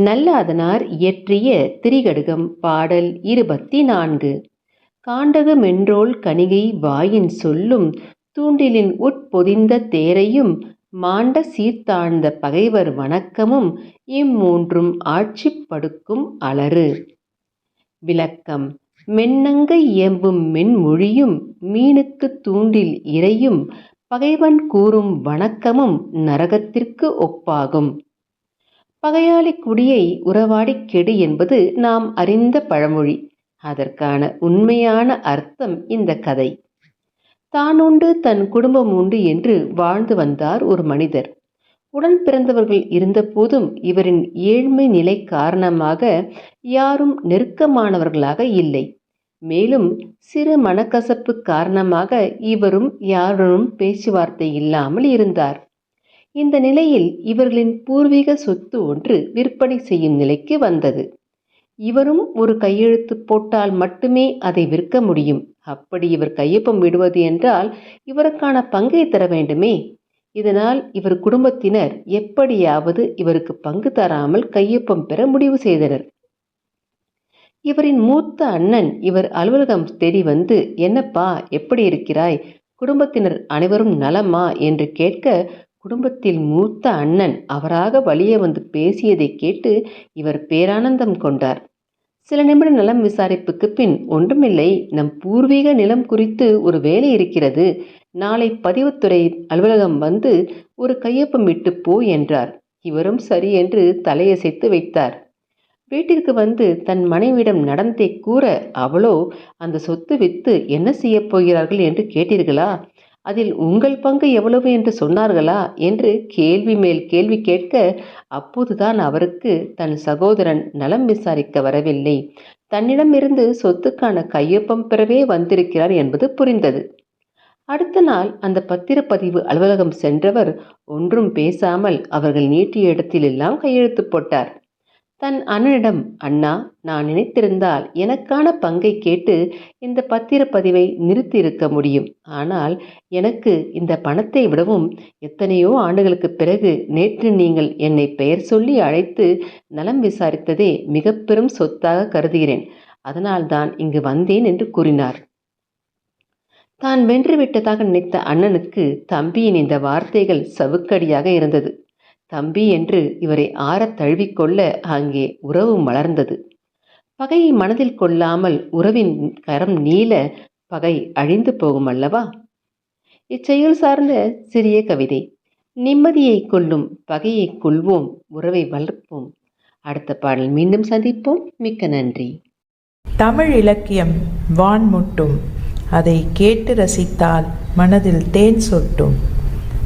நல்லாதனார் இயற்றிய திரிகடுகம் பாடல் இருபத்தி நான்கு காண்டகமென்றோள் கணிகை வாயின் சொல்லும் தூண்டிலின் உட்பொதிந்த தேரையும் மாண்ட சீர்த்தாழ்ந்த பகைவர் வணக்கமும் இம்மூன்றும் ஆட்சி படுக்கும் அலறு. விளக்கம். மென்னங்க இயம்பும் மென்மொழியும் மீனுக்குத் தூண்டில் இரையும் பகைவன் கூறும் வணக்கமும் நரகத்திற்கு ஒப்பாகும். பகையாளி குடியை உறவாடிக் கெடு என்பது நாம் அறிந்த பழமொழி. அதற்கான உண்மையான அர்த்தம் இந்த கதை. தான் உண்டு தன் குடும்பம் உண்டு என்று வாழ்ந்து வந்தார் ஒரு மனிதர். உடன் பிறந்தவர்கள் இருந்தபோதும் இவரின் ஏழ்மை நிலை காரணமாக யாரும் நெருக்கமானவர்களாக இல்லை. மேலும் சிறு மனக்கசப்பு காரணமாக இவரும் யாருடனும் பேச்சுவார்த்தை இல்லாமல் இருந்தார். இந்த நிலையில் இவர்களின் பூர்வீக சொத்து ஒன்று விற்பனை செய்யும் நிலைக்கு வந்தது. இவரும் ஒரு கையெழுத்து போட்டால் மட்டுமே அதை விற்க முடியும். அப்படி இவர் கையொப்பம் விடுவது என்றால் இவருக்கான பங்கை தர வேண்டுமே. இதனால் இவர் குடும்பத்தினர் எப்படியாவது இவருக்கு பங்கு தராமல் கையொப்பம் பெற முடிவு செய்தனர். இவரின் மூத்த அண்ணன் இவர் அலுவலகம் தேடி வந்து என்னப்பா எப்படி இருக்கிறாய்? குடும்பத்தினர் அனைவரும் நலமா? என்று கேட்க குடும்பத்தில் மூத்த அண்ணன் அவராக வழியே வந்து பேசியதை கேட்டு இவர் பேரானந்தம் கொண்டார். சில நிமிட நலம் விசாரிப்புக்கு பின் ஒன்றுமில்லை நம் பூர்வீக நிலம் குறித்து ஒரு வேலை இருக்கிறது. நாளை பதிவுத்துறை அலுவலகம் வந்து ஒரு கையொப்பம் விட்டு போ என்றார். இவரும் சரி என்று தலையசைத்து வைத்தார். வீட்டிற்கு வந்து தன் மனைவியிடம் நடந்தே கூற அவளோ அந்த சொத்து வித்து என்ன செய்யப் போகிறார்கள்? என்று கேட்டீர்களா? அதில் உங்கள் பங்கு எவ்வளவு என்று சொன்னார்களா என்று கேள்வி மேல் கேள்வி கேட்க அப்போதுதான் அவருக்கு தன் சகோதரன் நலம் விசாரிக்க வரவில்லை. தன்னிடமிருந்து சொத்துக்கான கையொப்பம் பெறவே வந்திருக்கிறார் என்பது புரிந்தது. அடுத்த நாள் அந்த பத்திரப்பதிவு அலுவலகம் சென்றவர் ஒன்றும் பேசாமல் அவர்கள் நீட்டிய இடத்திலெல்லாம் கையெழுத்து போட்டார். தன் அண்ணனிடம் அண்ணா நான் நினைத்திருந்தால் எனக்கான பங்கை கேட்டு இந்த பத்திரப்பதிவை நிறுத்தியிருக்க முடியும். ஆனால் எனக்கு இந்த பணத்தை விடவும் எத்தனையோ ஆண்டுகளுக்கு பிறகு நேற்று நீங்கள் என்னை பெயர் சொல்லி அழைத்து நலம் விசாரித்ததே மிக பெரும் சொத்தாக கருதுகிறேன். அதனால்தான் இங்கு வந்தேன் என்று கூறினார். தான் வென்று விட்டதாக நினைத்த அண்ணனுக்கு தம்பியின் இந்த வார்த்தைகள் சவுக்கடியாக இருந்தது. தம்பி என்று இவரை ஆறத் தழுவிக்கொள்ள அங்கே உறவு மலர்ந்தது. பகையை மனதில் கொள்ளாமல் உறவின் கரம் நீள பகை அழிந்து போகும் அல்லவா? இச்செயல் சார்ந்த சிறிய கவிதை. நிம்மதியை கொள்ளும் பகையை கொள்வோம் உறவை வளர்ப்போம். அடுத்த பாடல் மீண்டும் சந்திப்போம். மிக்க நன்றி. தமிழ் இலக்கியம் வான்முட்டும். அதை கேட்டு ரசித்தால் மனதில் தேன் சொட்டும்.